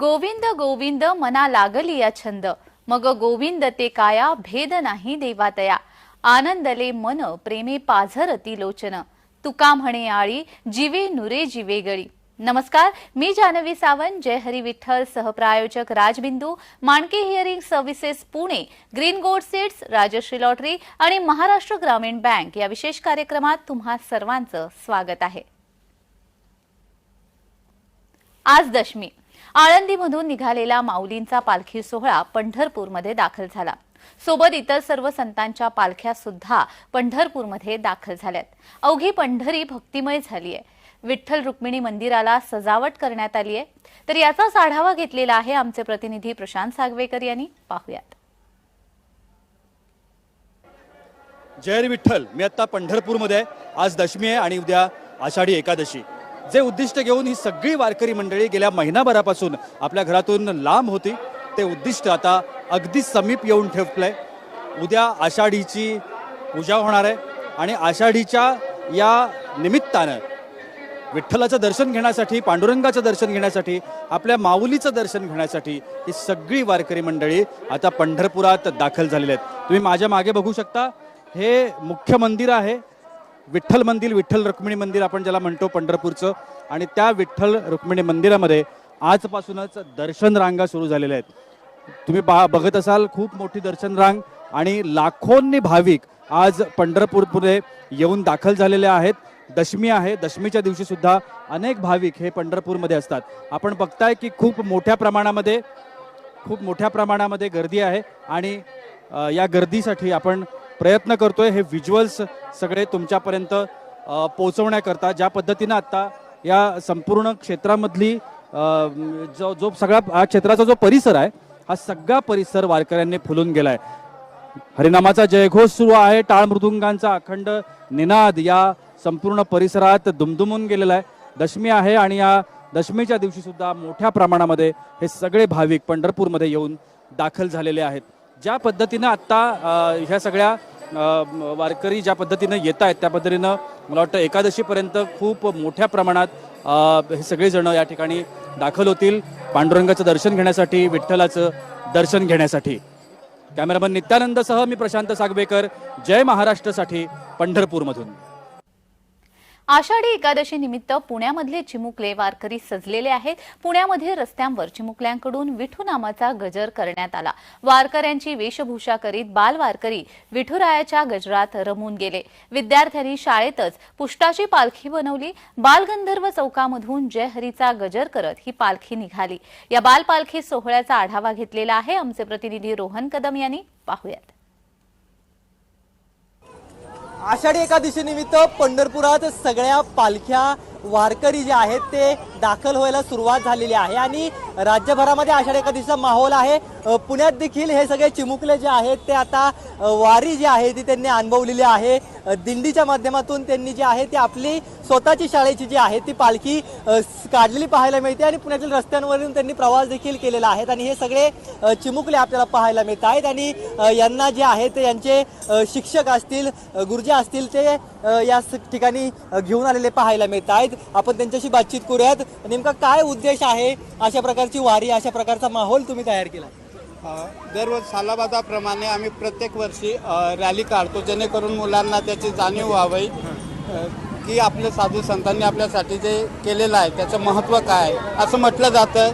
गोविंद गोविंद मना लागली या छंद. मग गोविंद ते काया भेद नाही देवातया आनंदले मन प्रेमे पाझरती लोचन. तुका म्हणे आळी जिवे नुरे जिवे गळी. नमस्कार मी जानवी सावंत जय Hari Vitthal सहप्रायोजक Rajbindu Manke hearing services Pune green gold seeds Rajshree lottery आणि महाराष्ट्र ग्रामीण बँक या विशेष कार्यक्रमात तुम्हा सर्वांचं स्वागत आहे. आज दशमी. आळंदीमधून निघालेला माऊलींचा पालखी सोहळा पंढरपूरमध्ये दाखल झाला. सोबत इतर सर्व संतांच्या पालख्या सुद्धा पंढरपूरमध्ये दाखल झाल्यात. अवघी पंढरी भक्तिमय झाली आहे. विठ्ठल रुक्मिणी मंदिराला सजावट करण्यात आली आहे. तर याचाच आढावा घेतलेला आहे आमचे प्रतिनिधी प्रशांत सागवेकर यांनी. पाहूयात. जय विठ्ठल. मी आता पंढरपूरमध्ये आज दशमी आहे आणि उद्या आषाढी एकादशी. जे उद्दिष्ट घेऊन ही सगळी वारकरी मंडळी गेल्या महिनाभरापासून आपल्या घरातून लांब होती ते उद्दिष्ट आता अगदी समीप येऊन ठेवलंय. उद्या आषाढीची पूजा होणार आहे आणि आषाढीच्या या निमित्तानं विठ्ठलाचं दर्शन घेण्यासाठी पांडुरंगाचं दर्शन घेण्यासाठी आपल्या माऊलीचं दर्शन घेण्यासाठी ही सगळी वारकरी मंडळी आता पंढरपुरात दाखल झालेली आहेत. तुम्ही माझ्या मागे बघू शकता हे मुख्य मंदिर आहे. विठ्ठल मंदिर विठ्ठल रुक्मिणी मंदिर आपण ज्याला म्हणतो पंढरपूरचं. आणि त्या विठ्ठल रुक्मिणी मंदिरामध्ये आजपासूनच दर्शन रांगा सुरू झालेल्या आहेत. तुम्ही बा बघत असाल खूप मोठी दर्शन रांग आणि लाखोंनी भाविक आज पंढरपूरपुढे येऊन दाखल झालेले आहेत. दशमी आहे दशमीच्या दिवशी सुद्धा अनेक भाविक हे पंढरपूरमध्ये असतात. आपण बघताय की खूप मोठ्या प्रमाणामध्ये खूप मोठ्या प्रमाणामध्ये गर्दी आहे आणि या गर्दीसाठी आपण प्रयत्न करतोय हे व्हिज्युअल्स सगळे तुमच्यापर्यंत पोहोचवण्याकरता. ज्या पद्धतीनं आत्ता या संपूर्ण क्षेत्रामधली जो जो सगळा हा क्षेत्राचा जो परिसर आहे हा सगळा परिसर वारकऱ्यांनी फुलून गेलाय. हरिनामाचा जयघोष सुरू आहे. टाळ मृदुंगांचा अखंड निनाद या संपूर्ण परिसरात दुमदुमून गेलेला आहे. दशमी आहे आणि या दशमीच्या दिवशी सुद्धा मोठ्या प्रमाणामध्ये हे सगळे भाविक पंढरपूरमध्ये येऊन दाखल झालेले आहेत. ज्या पद्धतीनं आत्ता ह्या सगळ्या वारकरी ज्या पद्धतीनं येत आहेत त्या पद्धतीनं मला वाटतं एकादशीपर्यंत खूप मोठ्या प्रमाणात हे सगळेजण या ठिकाणी दाखल होतील. पांडुरंगाचं दर्शन घेण्यासाठी विठ्ठलाचं दर्शन घेण्यासाठी. कॅमेरामन नित्यानंदसह मी प्रशांत सागवेकर जय महाराष्ट्रसाठी पंढरपूरमधून. आषाढी एकादशी निमित्त पुण्यामधले चिमुकले वारकरी सजलेले आहेत. पुण्यामध्ये रस्त्यांवर चिमुकल्यांकडून विठू नामाचा गजर करण्यात आला. वारकऱ्यांची वेशभूषा करीत बाल वारकरी विठुरायाच्या गजरात रमून गेले. विद्यार्थ्यांनी शाळेतच पुष्टाची पालखी बनवली. बालगंधर्व चौकामधून जयहरीचा गजर करत ही पालखी निघाली. या बालपालखी सोहळ्याचा आढावा घेतलेला आहे. आमचे प्रतिनिधी रोहन कदम यांनी. पाहुयात. आषाढी एकादशी निमित्त पंढरपुरात सगळ्या पालख्या वारकरी जे आहेत ते दाखल व्हायला सुरुवात झालेली आहे आणि राज्यभरामध्ये आषाढी एकादशीचा माहोल आहे. पुण्यात देखील हे सगळे चिमुकले जे आहेत ते आता वारी जी आहे ती त्यांनी अनुभवलेली आहे. दिंडीच्या माध्यमातून त्यांनी जी आहे ती आपली स्वतःची शाळेची जी आहे ती पालखी काढलेली पाहायला मिळते आणि पुण्यातील रस्त्यांवरून त्यांनी प्रवास देखील केलेला आहे. आणि हे सगळे चिमुकले आपल्याला पाहायला मिळत आहेत आणि यांना जे आहे ते यांचे शिक्षक असतील गुरुजी असतील ते या ठिकाणी घेऊन आलेले पाहायला मिळत आहेत आपण त्यांच्याशी बातचीत करूयात. नेमका काय उद्देश आहे अशा प्रकारची वारी अशा प्रकारचा माहोल तुम्ही तयार केला आहे दररोज सालाबादाप्रमाणे आम्ही प्रत्येक वर्षी रॅली काढतो जेणेकरून मुलांना त्याची जाणीव व्हावी. की आपले साधू संतांनी आपल्यासाठी जे केलेलं आहे त्याचं महत्त्व काय असं म्हटलं जातं.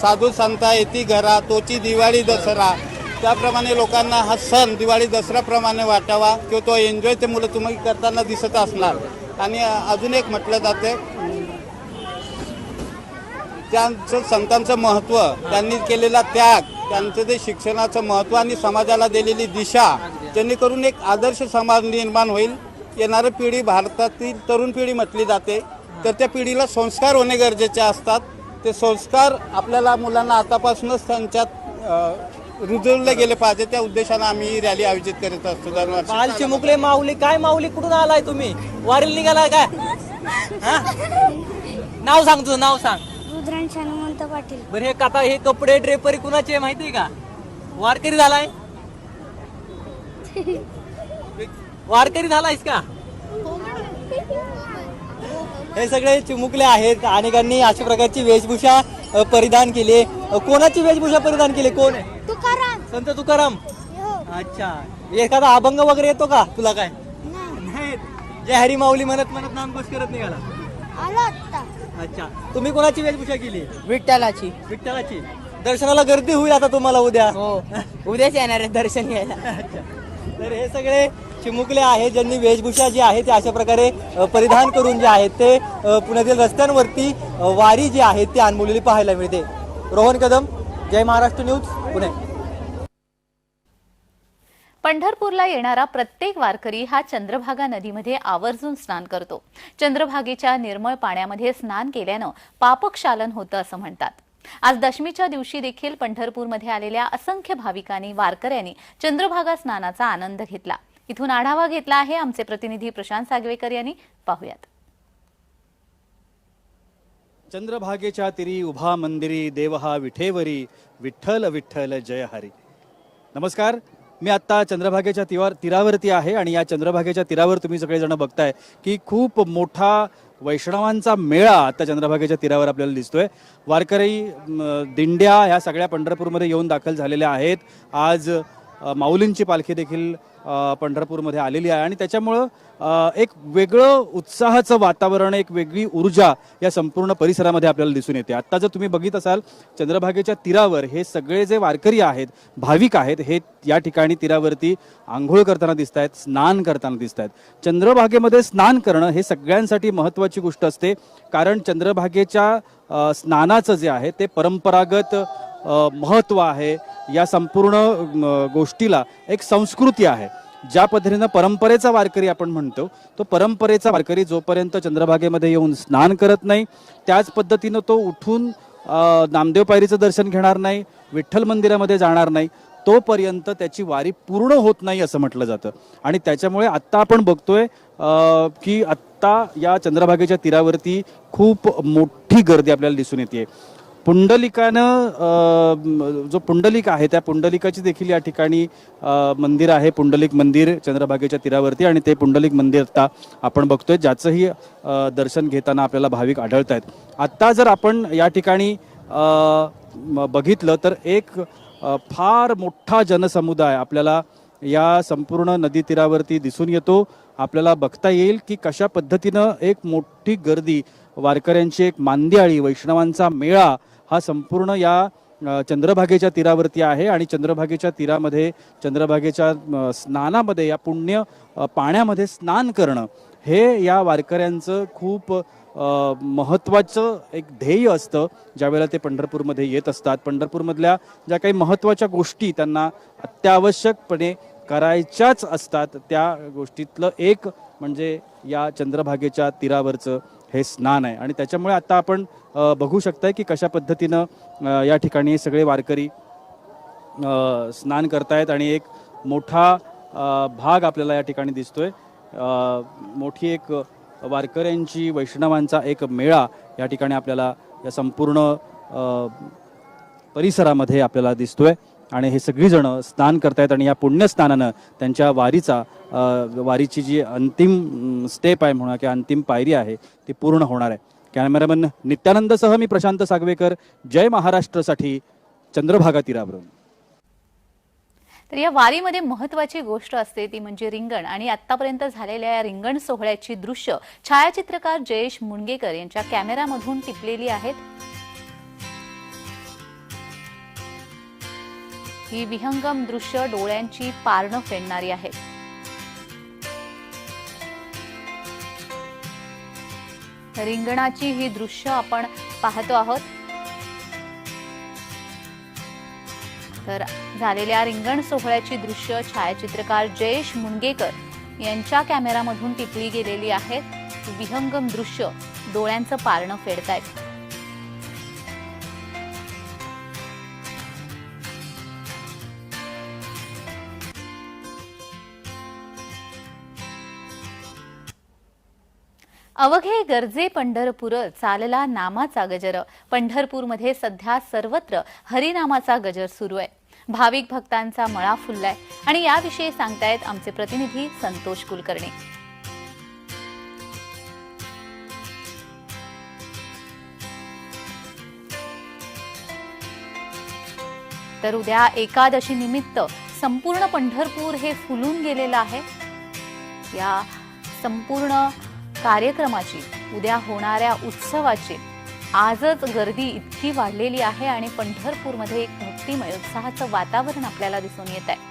साधू संता येती घरा तोची दिवाळी दसरा. त्याप्रमाणे लोकांना हा सण दिवाळी दसऱ्याप्रमाणे वाटावा किंवा तो एन्जॉय ते मुलं तुम्ही करताना दिसत असणार. आणि अजून एक म्हटलं जाते. त्यांचं संतांचं महत्त्व त्यांनी केलेला त्याग त्यांचं जे शिक्षणाचं महत्त्व आणि समाजाला दिलेली दिशा जेणेकरून एक आदर्श समाज निर्माण होईल. येणारी पिढी भारतातील तरुण पिढी म्हटली जाते. तर त्या पिढीला संस्कार होणे गरजेचे असतात. ते संस्कार आपल्याला मुलांना आतापासूनच त्यांच्यात रुजवले गेले पाहिजे. त्या उद्देशानं आम्ही ही रॅली आयोजित करीत असतो. दरवर्षी बाल चिमुकले माऊली काय माऊली कुठून आलाय तुम्ही? वारील निघालाय काय? हा? नाव सांग तुझं नाव सांग. रुद्रांश हनुमंत पाटील. बरं हे आता हे कपडे ड्रेपरी कुणाचे आहे माहितीये का? वारकरी झालाय? वारकरी झालायस का? हे सगळे चिमुकले आहेत अनेकांनी अशा प्रकारची वेशभूषा अ, परिधान केली अ, कोणाची वेशभूषा परिधान केली? कोण आहे? तुकाराम. संत तुकाराम? हो. अच्छा. एखादा अभंग वगैरे येतो का तुला काय? नाही. नाही जय हरी माऊली म्हणत म्हणत नामघोष करत निघाला. आलो आत्ता. अच्छा. तुम्ही कोणाची वेशभूषा केली? विठ्ठलाची. विठ्ठलाची. दर्शनाला गर्दी होईल आता तुम्हाला उद्या. हो. उद्याच येणार आहे दर्शन घ्यायला. अच्छा. तर हे सगळे चिमुकले आहेत ज्यांनी वेशभूषा जी आहे ते अशा प्रकारे परिधान करून जे आहेत ते पुण्यातील रस्त्यांवरती वारी जी आहे ती अनमुलेली पाहायला मिळते. रोहन कदम जय महाराष्ट्र न्यूज पुणे. पंढरपूरला येणारा प्रत्येक वारकरी हा चंद्रभागा नदीमध्ये आवर्जून स्नान करतो. चंद्रभागेच्या निर्मळ पाण्यामध्ये स्नान केल्यानं पापक्षालन होतं असं म्हणतात. आज दशमीच्या दिवशी देखील पंढरपूरमध्ये आलेल्या असंख्य भाविकांनी वारकऱ्यांनी चंद्रभागा स्नानाचा आनंद घेतला. इथून आढावा घेतला आहे आमचे प्रतिनिधी प्रशांत सागवेकर यांनी. पाहुयात. चंद्रभागेच्या तिरी उभा मंदिरी देवहा विठेवरी विठ्ठल विठ्ठल जय हरी. नमस्कार. मी आत्ता चंद्रभागेच्या तिवार तीरावरती आहे आणि या चंद्रभागेच्या तीरावर तुम्ही सगळेजण बघताय की खूप मोठा वैष्णवांचा मेळा आता चंद्रभागेच्या तीरावर आपल्याला दिसतोय. वारकरी दिंड्या ह्या सगळ्या पंढरपूरमध्ये येऊन दाखल झालेल्या आहेत. आज माऊलींची पालखी देखील पंढरपूरमध्ये आलेली आहे. आणि त्याच्यामुळं एक वेगळं उत्साहाचं वातावरण एक वेगळी ऊर्जा या संपूर्ण परिसरामध्ये आपल्याला दिसून येते. आत्ता जर तुम्ही बघित असाल चंद्रभागेच्या तीरावर हे सगळे जे वारकरी आहेत भाविक आहेत हे या ठिकाणी तीरावरती आंघोळ करताना दिसत आहेत स्नान करताना दिसत आहेत चंद्रभागेमध्ये स्नान करणं हे सगळ्यांसाठी महत्त्वाची गोष्ट असते. कारण चंद्रभागेच्या स्नानाचं जे आहे ते परंपरागत महत्त्व आहे या संपूर्ण गोष्टीला एक संस्कृती आहे. ज्या पद्धतीनं परंपरेचा वारकरी आपण म्हणतो तो परंपरेचा वारकरी जोपर्यंत चंद्रभागेमध्ये येऊन स्नान करत नाही त्याच पद्धतीनं तो उठून नामदेव पायरीचं दर्शन घेणार नाही विठ्ठल मंदिरामध्ये जाणार नाही तोपर्यंत त्याची वारी पूर्ण होत नाही असं म्हटलं जातं. आणि त्याच्यामुळे आत्ता आपण बघतोय की आत्ता या चंद्रभागेच्या तीरावरती खूप मोठी गर्दी आपल्याला दिसून येते. पुंडलिकानं जो पुंडलिक आहे त्या पुंडलिकाची देखील या ठिकाणी मंदिर आहे पुंडलिक मंदिर चंद्रभागेच्या तीरावरती आणि ते पुंडलिक मंदिर आता आपण बघतोय ज्याचंही दर्शन घेताना आपल्याला भाविक आढळत आहेत आत्ता जर आपण या ठिकाणी बघितलं तर एक फार मोठा जनसमुदाय आपल्याला या संपूर्ण नदी तीरावरती दिसून येतो. आपल्याला बघता येईल की कशा पद्धतीनं एक मोठी गर्दी वारकऱ्यांची एक मांदियाळी वैष्णवांचा मेळा हा संपूर्ण या चंद्रभागेच्या तीरावरती आहे आणि चंद्रभागेच्या तीरामध्ये चंद्रभागेच्या स्नानामध्ये या पुण्य पाण्यामध्ये स्नान करणं हे या वारकऱ्यांचं खूप महत्त्वाचं एक ध्येय असतं. ज्यावेळेला ते पंढरपूरमध्ये येत असतात. पंढरपूरमधल्या ज्या काही महत्त्वाच्या गोष्टी त्यांना अत्यावश्यकपणे करायच्याच असतात त्या गोष्टीतलं एक म्हणजे या चंद्रभागेच्या तीरावरचं हे स्नान आहे. आणि त्याच्यामुळे आता आपण बघू शकताय की कशा पद्धतीनं या ठिकाणी सगळे वारकरी स्नान करतायत आणि एक मोठा भाग आपल्याला या ठिकाणी दिसतोय. मोठी एक वारकऱ्यांची वैष्णवांचा एक मेळा या ठिकाणी आपल्याला या संपूर्ण परिसरामध्ये आपल्याला दिसतोय. आणि हे सगळीजण स्नान करतायत आणि या पुण्यस्नानानं त्यांच्या वारीचा वारीची जी अंतिम स्टेप आहे म्हणा किंवा अंतिम पायरी आहे ती पूर्ण होणार आहे. कॅमेरामन नित्यानंदसह मी प्रशांत सागवेकर जय महाराष्ट्रसाठी चंद्रभागा तीरावरून. तर या वारीमध्ये महत्वाची गोष्ट असते ती म्हणजे रिंगण आणि आतापर्यंत झालेल्या या रिंगण सोहळ्याची दृश्य छायाचित्रकार जयेश मुणगेकर यांच्या कॅमेरामधून टिपलेली आहेत. ही विहंगम दृश्य डोळ्यांची पारणं फेडणारी आहेत रिंगणाची ही दृश्य आपण पाहतो आहोत. तर झालेल्या रिंगण सोहळ्याची दृश्य छायाचित्रकार जयेश मुणगेकर यांच्या कॅमेरामधून टिपली गेलेली आहेत विहंगम दृश्य डोळ्यांचं पारणं फेडतायत. अवघे गरजे पंढरपूर चालला नामाचा गजर. पंढरपूरमध्ये सध्या सर्वत्र हरिनामाचा गजर सुरू आहे. भाविक भक्तांचा मळा फुललाय आणि याविषयी सांगतायत आमचे प्रतिनिधी संतोष कुलकर्णी. तर उद्या एकादशी निमित्त संपूर्ण पंढरपूर हे फुलून गेलेलं आहे. या संपूर्ण कार्यक्रमाची उद्या होणाऱ्या उत्सवाची. आजच गर्दी इतकी वाढलेली आहे आणि पंढरपूरमध्ये एक भक्तिमय उत्साहाचं वातावरण आपल्याला दिसून येत आहे.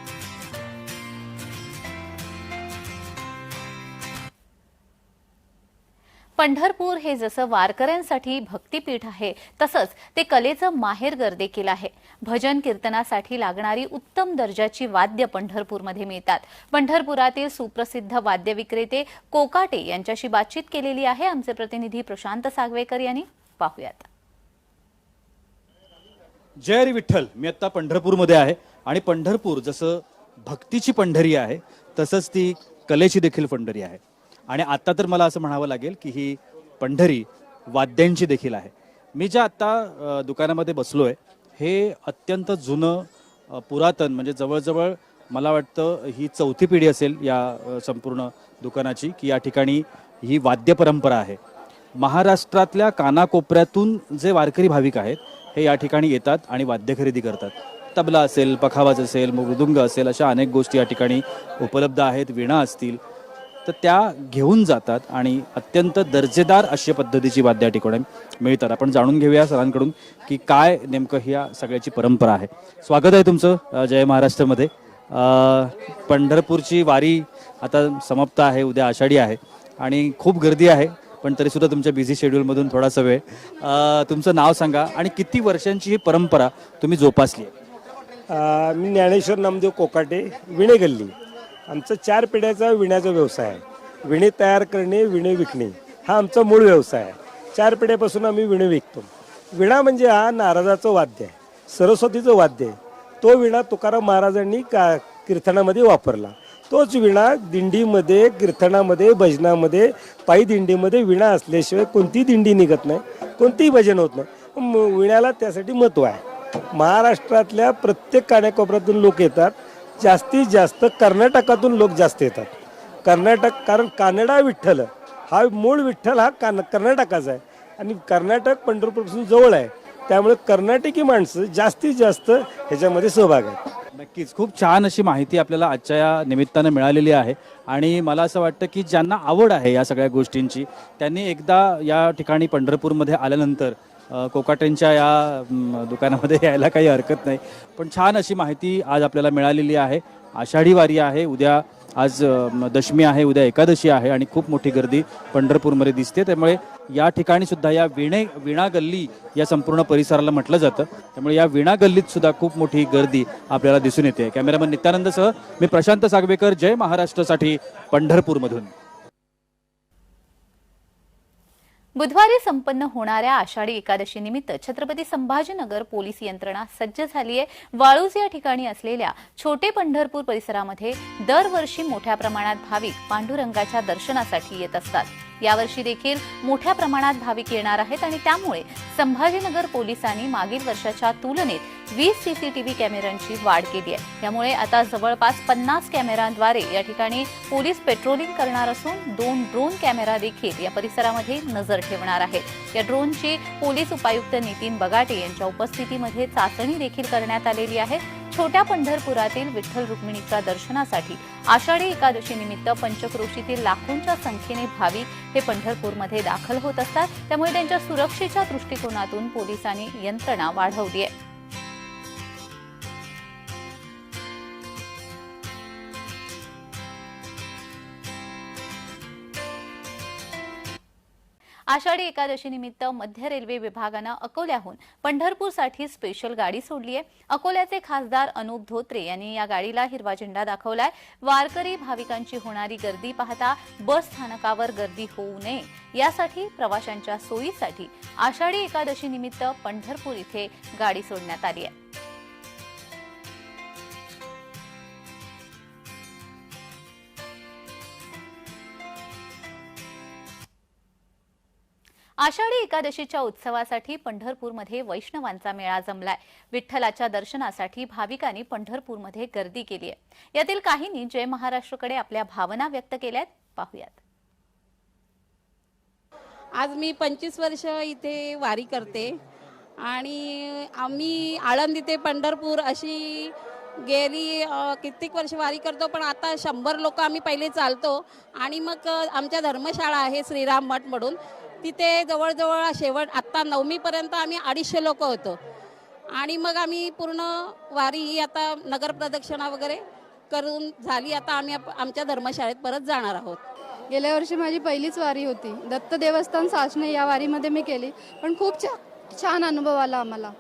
पंढरपूर हे जसं वारकऱ्यांसाठी भक्तिपीठ आहे तसंच ते कलेचं माहेरघर देखील आहे. भजन कीर्तनासाठी लागणारी उत्तम दर्जाची वाद्य पंढरपूरमध्ये मिळतात. पंढरपुरातील सुप्रसिद्ध वाद्य विक्रेते कोकाटे यांच्याशी बातचीत केलेली आहे आमचे प्रतिनिधी प्रशांत सागवेकर यांनी. पाहूयात. जय हरी विठ्ठल. मी आत्ता पंढरपूरमध्ये आहे आणि पंढरपूर जसं भक्तीची पंढरी आहे तसंच ती कलेची देखील पंढरी आहे. आणि आत्ता तर मला असं म्हणावं लागेल की ही पंढरी वाद्यांची देखील आहे. मी ज्या आत्ता दुकानामध्ये बसलो आहे हे अत्यंत जुनं पुरातन म्हणजे जवळजवळ मला वाटतं ही चौथी पिढी असेल या संपूर्ण दुकानाची की या ठिकाणी ही वाद्य परंपरा आहे. महाराष्ट्रातल्या कानाकोपऱ्यातून जे वारकरी भाविक आहेत हे या ठिकाणी येतात आणि वाद्य खरेदी करतात. तबला असेल पखावाज असेल मृदुंग असेल अशा अनेक गोष्टी या ठिकाणी उपलब्ध आहेत वीणा असतील तर त्या घेऊन जातात आणि अत्यंत दर्जेदार अशा पद्धतीची वाद्य या ठिकाणी मिळतात. आपण जाणून घेऊया सरांकडून की काय नेमकं ह्या सगळ्याची परंपरा आहे. स्वागत आहे तुमचं जय महाराष्ट्रामध्ये. पंढरपूरची वारी आता समाप्त आहे उद्या आषाढी आहे आणि खूप गर्दी आहे पण तरी सुद्धा तुमच्या बिझी शेड्यूलमधून थोडासा वेळ. तुमचं नाव सांगा आणि किती वर्षांची ही परंपरा तुम्ही जोपासली आहे? मी ज्ञानेश्वर नामदेव कोकाटे विणे गल्ली आमचं चार पिढ्याचा विण्याचा व्यवसाय आहे. विणे तयार करणे विणे विकणे हा आमचा मूळ व्यवसाय आहे. चार पिढ्यापासून आम्ही विणे विकतो. विणा म्हणजे हा नारदाचं वाद्य आहे. सरस्वतीचं वाद्य आहे. तो विणा तुकाराम महाराजांनी का कीर्तनामध्ये वापरला. तोच विणा दिंडीमध्ये कीर्तनामध्ये भजनामध्ये पायी दिंडीमध्ये विणा असल्याशिवाय कोणतीही दिंडी निघत नाही कोणतीही भजन होत नाही. म- विण्याला त्यासाठी महत्त्व आहे. महाराष्ट्रातल्या प्रत्येक कानाकोपऱ्यातून लोक येतात. जास्तीत जास्त कर्नाटकातून लोक जास्त येतात. कर्नाटक कारण कानडा विठ्ठल हा मूळ विठ्ठल हा कान कर्नाटकाचा आहे. आणि कर्नाटक पंढरपूरपासून जवळ आहे. त्यामुळे कर्नाटकी माणसं जास्तीत जास्त ह्याच्यामध्ये सहभाग आहेत. नक्कीच. खूप छान अशी माहिती आपल्याला आजच्या या निमित्तानं मिळालेली आहे. आणि मला असं वाटतं की ज्यांना आवड आहे या सगळ्या गोष्टींची त्यांनी एकदा या ठिकाणी पंढरपूरमध्ये आल्यानंतर कोकाटेंच्या या दुकानामध्ये यायला काही हरकत नाही. पण छान अशी माहिती आज आपल्याला मिळालेली आहे. आषाढी वारी आहे. उद्या आज दशमी आहे. उद्या एकादशी आहे आणि खूप मोठी गर्दी पंढरपूरमध्ये दिसते. त्यामुळे या ठिकाणी सुद्धा या विणे विणा गल्ली या संपूर्ण परिसराला म्हटलं जातं. त्यामुळे या विणा गल्लीत सुद्धा खूप मोठी गर्दी आपल्याला दिसून येते. कॅमेरामन नित्यानंदसह मी प्रशांत सागवेकर. जय महाराष्ट्रासाठी पंढरपूरमधून. बुधवारी संपन्न होणाऱ्या आषाढी एकादशी निमित्त छत्रपती संभाजीनगर पोलीस यंत्रणा सज्ज झाली आहे. वाळूज या ठिकाणी असलेल्या छोटे पंढरपूर परिसरामध्ये दरवर्षी मोठ्या प्रमाणात भाविक पांडुरंगाच्या दर्शनासाठी येत असतात. यावर्षी देखील मोठ्या प्रमाणात भाविक येणार आहेत आणि त्यामुळे संभाजीनगर पोलिसांनी मागील वर्षाच्या तुलनेत वीस सीसीटीव्ही कॅमेऱ्यांची वाढ केली आहे. त्यामुळे आता जवळपास पन्नास कॅमेऱ्यांद्वारे या ठिकाणी पोलीस पेट्रोलिंग करणार असून दोन ड्रोन कॅमेरा देखील या परिसरामध्ये नजर ठेवणार आहेत. या ड्रोनची पोलीस उपायुक्त नितीन बगाटे यांच्या उपस्थितीमध्ये चाचणी देखील करण्यात आलेली आहे. छोट्या पंढरपुरातील विठ्ठल रुक्मिणीच्या दर्शनासाठी आषाढी एकादशी निमित्त पंचक्रोशीतील लाखोंच्या संख्येने भाविक हे पंढरपूरमध्ये दाखल होत असतात. त्यामुळे त्यांच्या सुरक्षेच्या दृष्टिकोनातून पोलिसांनी यंत्रणा वाढवली आहे. आषाढी एकादशी निमित्त मध्य रेल्वे विभागानं अकोल्याहून पंढरपूरसाठी स्पेशल गाडी सोडली आहे. अकोल्याचे खासदार अनुप धोत्रे यांनी या गाडीला हिरवा झेंडा दाखवलाय. वारकरी भाविकांची होणारी गर्दी पाहता बस स्थानकावर गर्दी होऊ नये. यासाठी प्रवाशांच्या सोयीसाठी आषाढी एकादशी निमित्त पंढरपूर इथे गाडी सोडण्यात आली आहे. आषाढी एकादशीच्या उत्सवासाठी पंढरपूरमध्ये वैष्णवांचा मेळा जमलाय. विठ्ठलाच्या दर्शनासाठी भाविकांनी पंढरपूरमध्ये गर्दी केली आहे. यातील काहींनी जय महाराष्ट्रकडे आपल्या भावना व्यक्त केल्यात. पाहुयात. आज मी पंचवीस वर्ष इथे वारी करते आणि आम्ही आळंदी ते पंढरपूर अशी गेली कित्येक वर्ष वारी करतो पण आता शंभर लोक आम्ही पहिले चालतो. आणि मग आमच्या धर्मशाळा आहे श्रीराम मठ म्हणून. तिथे जवळजवळ शेवट आत्ता नवमीपर्यंत आम्ही अडीचशे लोक होतो. आणि मग आम्ही पूर्ण वारी ही आता नगर प्रदक्षिणा वगैरे करून झाली. आता आम्ही आप- आमच्या धर्मशाळेत परत जाणार आहोत. गेल्या वर्षी माझी पहिलीच वारी होती. दत्त देवस्थान सासणे या वारीमध्ये मी केली. पण खूप छान अनुभव आला आम्हाला.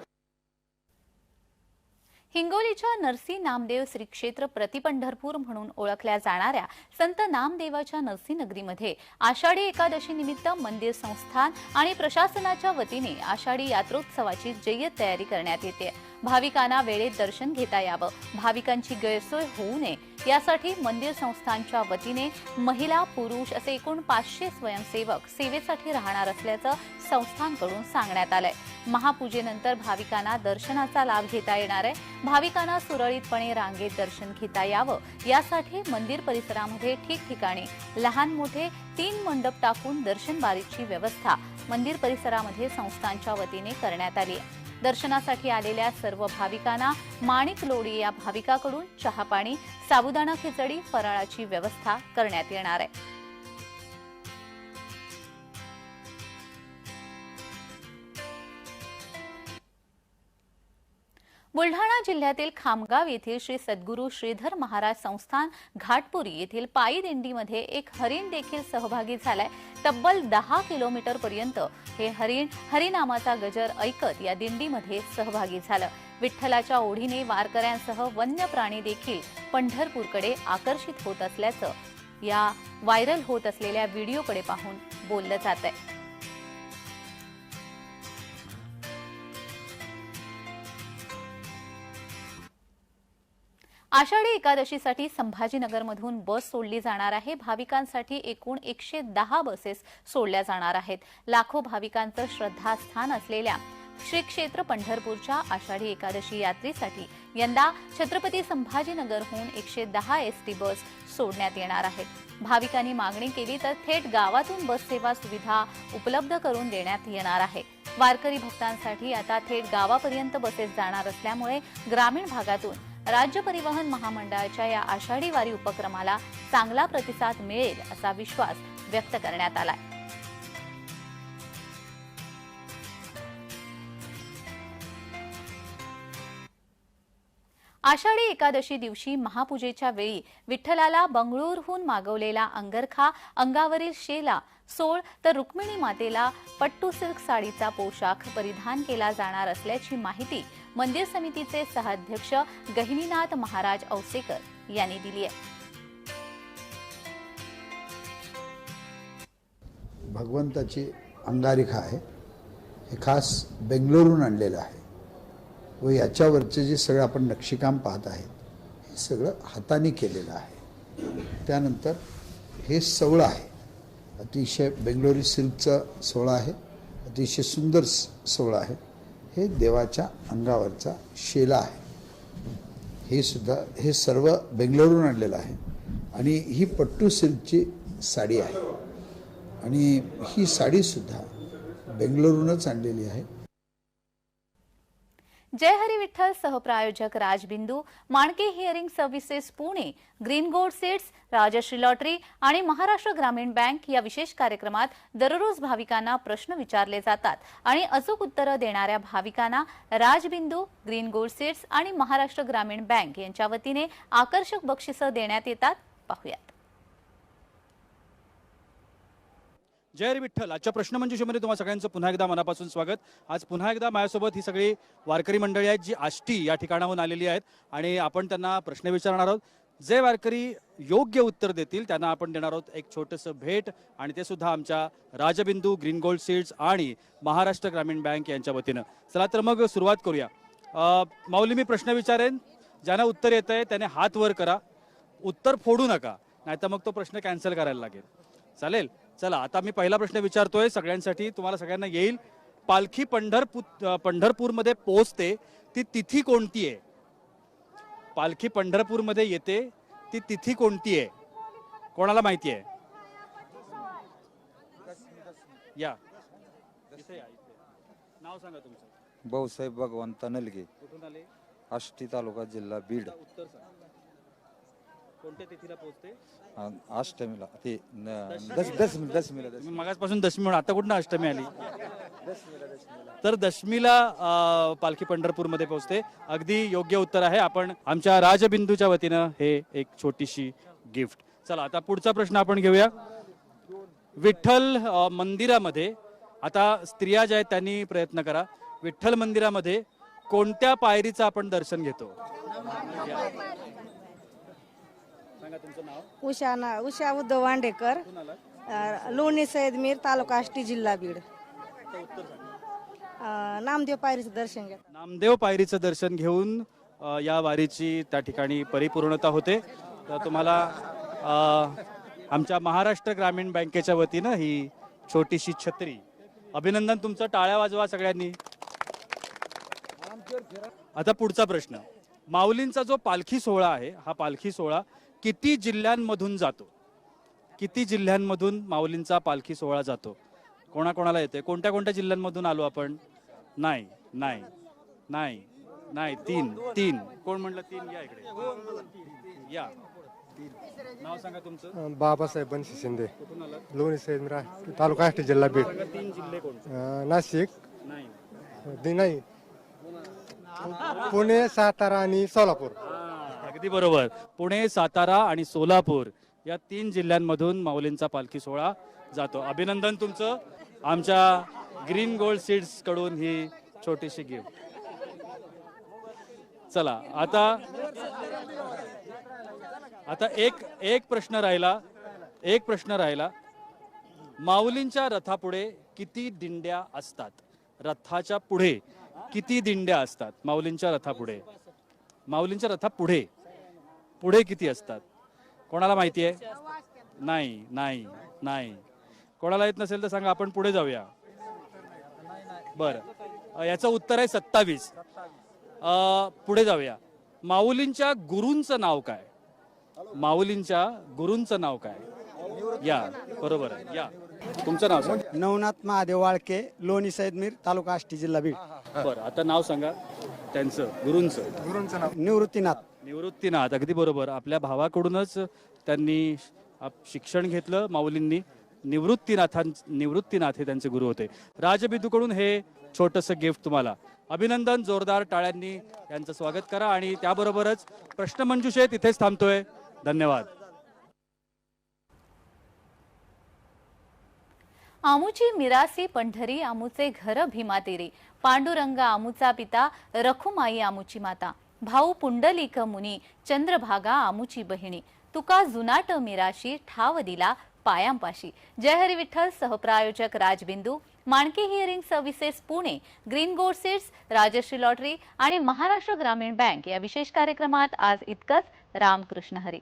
हिंगोलीच्या नरसी नामदेव श्री क्षेत्र प्रतिपंढरपूर म्हणून ओळखल्या जाणाऱ्या संत नामदेवाच्या नरसी नगरीमध्ये आषाढी एकादशी निमित्त मंदिर संस्थान आणि प्रशासनाच्या वतीने आषाढी यात्रोत्सवाची जय्यत तयारी करण्यात येते. भाविकांना वेळेत दर्शन घेता यावं. भाविकांची गैरसोय होऊ नये. यासाठी मंदिर संस्थांच्या वतीने महिला पुरुष असे एकूण पाचशे स्वयंसेवक सेवेसाठी राहणार असल्याचं संस्थांकडून सांगण्यात आलंय. महापूजेनंतर भाविकांना दर्शनाचा लाभ घेता येणार आहे. भाविकांना सुरळीतपणे रांगेत दर्शन घेता यावं. यासाठी मंदिर परिसरामध्ये ठिकठिकाणी लहान मोठे तीन मंडप टाकून दर्शनबारीची व्यवस्था मंदिर परिसरामध्ये संस्थांच्या वतीने करण्यात आली आहे. दर्शनासाठी आलेल्या सर्व भाविकांना माणिक लोडी या भाविकाकडून चहापाणी साबुदाणा खिचडी फराळाची व्यवस्था करण्यात येणार आहे. बुलढाणा जिल्ह्यातील खामगाव येथील श्री सद्गुरू श्रीधर महाराज संस्थान घाटपुरी येथील पायी दिंडीमध्ये एक हरिण देखील सहभागी झालाय. तब्बल दहा किलोमीटर पर्यंत हे हरिण हरिनामाचा गजर ऐकत या दिंडीमध्ये सहभागी झालं. विठ्ठलाच्या ओढीने वारकऱ्यांसह वन्य प्राणी देखील पंढरपूरकडे आकर्षित होत असल्याचं या व्हायरल होत असलेल्या व्हिडिओकडे पाहून बोललं जात आहे आषाढी एकादशीसाठी संभाजीनगरमधून बस सोडली जाणार आहे. भाविकांसाठी एकूण एकशे दहा बसेस सोडल्या जाणार आहेत. लाखो भाविकांचं श्रद्धास्थान असलेल्या श्री क्षेत्र पंढरपूरच्या आषाढी एकादशी यात्रेसाठी यंदा छत्रपती संभाजीनगरहून एकशे दहा एस टी बस सोडण्यात येणार आहेत. भाविकांनी मागणी केली तर थेट गावातून बस सेवा सुविधा उपलब्ध करून देण्यात येणार आहे. वारकरी भक्तांसाठी आता थेट गावापर्यंत बसेस जाणार असल्यामुळे ग्रामीण भागातून राज्य परिवहन महामंडळाच्या या आषाढी वारी उपक्रमाला चांगला प्रतिसाद मिळेल असा विश्वास व्यक्त करण्यात आलाय. आषाढी एकादशी दिवशी महापूजेच्या वेळी विठ्ठलाला बंगळूरहून मागवलेला अंगरखा अंगावरील शेला सोळ तर रुक्मिणी मातेला पट्टू सिल्क साडीचा पोशाख परिधान केला जाणार असल्याची माहिती मंदिर समितीचे सहाध्यक्ष गहिनीनाथ महाराज औसेकर यांनी दिली आहे. भगवंताची अंगारिका आहे. हे खास बेंगलोरून आणलेलं आहे. व याच्यावरचे जे सगळं आपण नक्षीकाम पाहत आहेत हे सगळं हाताने केलेलं आहे. त्यानंतर हे सवळं आहे. अतिशय बेंगलोरी सिल्कचं सोहळा आहे. अतिशय सुंदर स- सोहळा आहे. हे देवाच्या अंगावरचा शेला आहे. हे सुद्धा हे सर्व बेंगलोरहून आणलेलं आहे. आणि ही पट्टू सिल्कची साडी आहे. आणि ही साडीसुद्धा बेंगलोरहूनच आणलेली आहे. जय Hari Vitthal सहप्रायोजक Rajbindu Manke hearing services Pune green gold seeds Rajshree lottery आणि महाराष्ट्र ग्रामीण बँक या विशेष कार्यक्रमात दररोज भाविकांना प्रश्न विचारले जातात आणि अचूक उत्तरं देणाऱ्या भाविकांना राजबिंदू ग्रीन गोल्ड सीड्स आणि महाराष्ट्र ग्रामीण बँक यांच्या वतीने आकर्षक बक्षिसं देण्यात येतात. पाहुयात. जय विठ्ठल. आजच्या प्रश्नमंजुषेमध्ये तुम्हाला सगळ्यांचं पुन्हा एकदा मनापासून स्वागत. आज पुन्हा एकदा माझ्यासोबत ही सगळी वारकरी मंडळी आहेत जी आष्टी या ठिकाणाहून आलेली आहेत आणि आपण त्यांना प्रश्न विचारणार आहोत. जे वारकरी योग्य उत्तर देतील त्यांना आपण देणार आहोत एक छोटंसं भेट आणि ते सुद्धा आमच्या राजबिंदू ग्रीन गोल्ड सीड्स आणि महाराष्ट्र ग्रामीण बँक यांच्या वतीनं. चला तर मग सुरुवात करूया. माऊली मी प्रश्न विचारेन. ज्यांना उत्तर येत आहे त्याने हात वर करा. उत्तर फोडू नका नाहीतर मग तो प्रश्न कॅन्सल करायला लागेल. चालेल? चला आता मी पहिला प्रश्न विचारतोय सगळ्यांसाठी. तुम्हाला सगळ्यांना येईल. पालखी पंढरपूर पंढरपूरमध्ये पोहोचते ती तिथी कोणती आहे? पालखी पंढरपूरमध्ये येते ती तिथी कोणती आहे? कोणाला माहिती आहे? या. नाव सांगा तुमचं. भाऊसाहेब भगवंता नलगे कुठून आले? आष्टी तालुका जिल्हा बीड. उत्तर सांगा. कोणत्या तिथीला पोहोचते? अष्टमीला. ते न- दशमी दशमीला दशमी तुम्ही मगाचपासून दशमी म्हणून आता कुठं अष्टमी आली? तर दशमीला अं, पालखी पंढरपूरमध्ये पोहोचते. अगदी योग्य उत्तर आहे. आपण आमच्या राजबिंदूच्या वतीनं हे एक छोटीशी गिफ्ट. चला आता पुढचा प्रश्न आपण घेऊया. विठ्ठल अं, मंदिरामध्ये आता स्त्रिया ज्या आहेत त्यांनी प्रयत्न करा. विठ्ठल मंदिरामध्ये कोणत्या पायरीचं आपण दर्शन घेतो? सांगा तुमचं नाव. उषा ना उषा उद्धव वांडेकर. अ, लोणी सैदमीर तालुका आष्टी जिल्हा बीड. अ, नामदेव पायरीचं दर्शन घ्या. नामदेव पायरीचं दर्शन घेऊन अ, या वारीची त्या ठिकाणी परिपूर्णता होते. तर तुम्हाला अ, आमच्या महाराष्ट्र ग्रामीण बँकेच्या वतीनं ही छोटीशी छत्री. अभिनंदन तुमचं टाळ्या वाजवा सगळ्यांनी. आता पुढचा प्रश्न. माऊलींचा जो पालखी सोहळा आहे हा पालखी सोहळा किती जिल्ह्यांमधून जातो? किती जिल्ह्यांमधून माऊलींचा पालखी सोहळा जातो? कोणाकोणाला येते कोणत्या कोणत्या जिल्ह्यांमधून आलो आपण? नाही नाही नाही नाही तीन तीन. कोण म्हणलं तीन? या इकडे. या. नाव सांगा तुमचं. बाबासाहेब बनशी शिंदे. लोणी सैदमिरा तालुका आष्टी जिल्हा बीड. तीन जिल्हे कोणते? अं, नाशिक. नाही. पुणे सातारा आणि सोलापूर. अगदी बरोबर. पुणे सातारा आणि सोलापूर या तीन जिल्ह्यांमधून माऊलींचा पालखी सोहळा जातो. अभिनंदन तुमचं. आमच्या ग्रीन गोल्ड सीड्सकडून ही छोटीशी गिफ्ट चला आता आता एक एक प्रश्न राहिला एक प्रश्न राहिला. माऊलींच्या रथापुढे किती दिंड्या असतात? रथाच्या पुढे किती दिंड्या असतात? माऊलींच्या रथापुढे. माऊलींच्या रथापुढे पुढे किती असतात? कोणाला माहिती आहे? नाही नाही नाही. कोणाला येत नसेल तर सांगा आपण पुढे जाऊया. बरं. याचं उत्तर आहे सत्तावीस. पुढे जाऊया. माऊलींच्या गुरूंचं नाव काय? माऊलींच्या गुरूंचं नाव काय? या बरोबर आहे या. तुमचं नाव सांगा. नवनाथ महादेव वाळके लोणी सैदमीर तालुका आष्टी जिल्हा बीड. बरं आता नाव सांगा. त्यांचं गुरूंचं. गुरुंचं नाव. निवृत्तीनाथ. निवृत्तीनाथ अगदी बरोबर. आपल्या भावाकडूनच त्यांनी आप- शिक्षण घेतलं माऊलींनी. निवृत्तीनाथां निवृत्तीनाथ हे त्यांचे गुरु होते. राजबिदूकडून हे छोटंसं गिफ्ट तुम्हाला. अभिनंदन जोरदार टाळ्यांनी यांचं स्वागत करा आणि त्याबरोबरच प्रश्नमंजुषे तिथेच थांबतोय. धन्यवाद. आमुची मिरासी पंढरी आमुचे घर भीमातेरी. पांडुरंग आमुचा पिता रखुमाई आमुची माता. भाऊ पुंडलिक मुनी चंद्रभागा आमुची बहिणी. तुका जुनाट मिराशी ठाव दिला पायांपाशी. जय Hari Vitthal सहप्रायोजक Rajbindu. Manke hearing services Pune green gold seeds Rajshree lottery आणि महाराष्ट्र ग्रामीण बँक या विशेष कार्यक्रमात आज इतकंच. रामकृष्ण हरी.